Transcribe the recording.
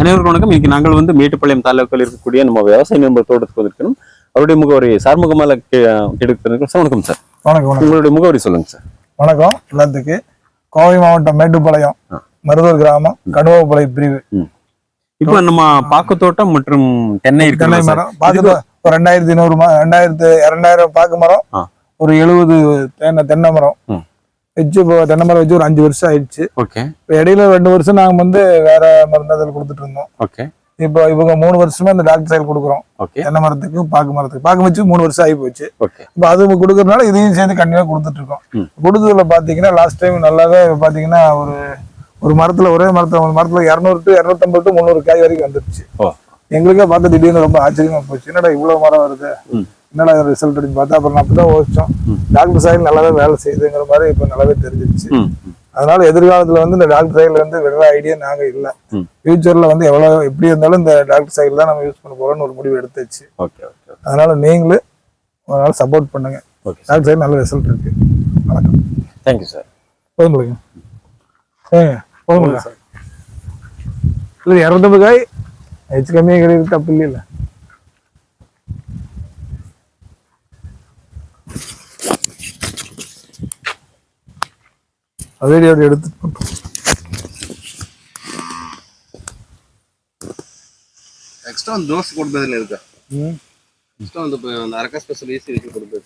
அனைவருக்கும் வணக்கம். இன்னைக்கு நாங்கள் வந்து மேட்டுப்பாளையம் தாலுக்காவில் இருக்கக்கூடிய நம்ம விவசாய நண்பர் தோட்டத்துக்கு வந்திருக்கணும் அவருடைய முகவரி சார்முகமால எடுத்திருக்கோம் சார் வணக்கம் சார். வணக்கம் உங்களுடைய முகவரி சொல்லுங்க சார். வணக்கம். எல்லாத்துக்கு கோவை மாவட்டம் மேட்டுப்பாளையம். மருதூர் கிராமம் கடுவாப்பாளையம் பிரிவு. இப்போ நம்ம பாக்கு தோட்டம் மற்றும் தென்னை தென்னை மரம். பாக்கு ரெண்டாயிரத்தி நூறு ரெண்டாயிரத்து இரண்டாயிரம் பாக்கு மரம். ஒரு எழுபது தென்னை தென்னை மரம். வச்சு இப்போ தென்னை மரம் வச்சு ஒரு அஞ்சு வருஷம் ஆயிடுச்சு. ஓகே. இப்போ இடையில ரெண்டு வருஷம் நாங்க வந்து வேற மருந்ததில் கொடுத்துட்டு இருந்தோம். ஓகே. இப்போ இவங்க மூணு வருஷமா இந்த டாக்டர் சைல் கொடுக்குறோம். ஓகே. தென்னை மரத்துக்கு பாக்கு மரத்துக்கு. பாக்கு வச்சு மூணு வருஷம் ஆகி போச்சு. இப்போ அது கொடுக்கறதுனால இதையும் சேர்ந்து கண்டினியூ கொடுத்துட்டு இருக்கோம். கொடுத்ததுல பாத்தீங்கன்னா லாஸ்ட் டைம் நல்லாவே பாத்தீங்கன்னா ஒரு ஒரு மரத்துல ஒரே மரத்துல ஒரு மரத்துல இரநூறு டு இரநூத்தம்பது டு முந்நூறு காய் வரைக்கும் வந்துருச்சு. எங்களுக்கே பார்த்து திடீர்னு ரொம்ப ஆச்சரியமா போச்சு. என்னடா இவ்வளவு மரம் வருது. என்னடா ரிசல்ட் அப்படின்னு பார்த்தா அப்புறம் நான் அப்பதான் யோசிச்சோம். டாக்டர் சைடு நல்லாவே வேலை செய்யுதுங்கிற மாதிரி இப்ப நல்லாவே தெரிஞ்சிருச்சு. அதனால எதிர்காலத்துல வந்து இந்த டாக்டர் சைடுல இருந்து விடுற ஐடியா நாங்க இல்ல. ஃபியூச்சர்ல வந்து எவ்வளவு எப்படி இருந்தாலும் இந்த டாக்டர் சைடு தான் நம்ம யூஸ் பண்ண போறோம்னு ஒரு முடிவு எடுத்துச்சு. ஓகே ஓகே அதனால நீங்களும் ஒரு நாள் சப்போர்ட் பண்ணுங்க ஓகே டாக்டர் சைடு நல்ல ரிசல்ட் இருக்கு. வணக்கம். தேங்க்யூ சார் போதும் போதும் இல்லை இரநூத்தம்பது காய் ஹெச் கம்மியாக கிடையாது தப்பு இல்லைல்ல. வீடியோ எடுத்து பண்ணுறோம் எக்ஸ்ட்ரா தோசை கொடுப்பதில் இருக்கா? எக்ஸ்ட்ரா வந்து அந்த அரக்கா ஸ்பெஷல் ஈஸி வச்சு கொடுப்பது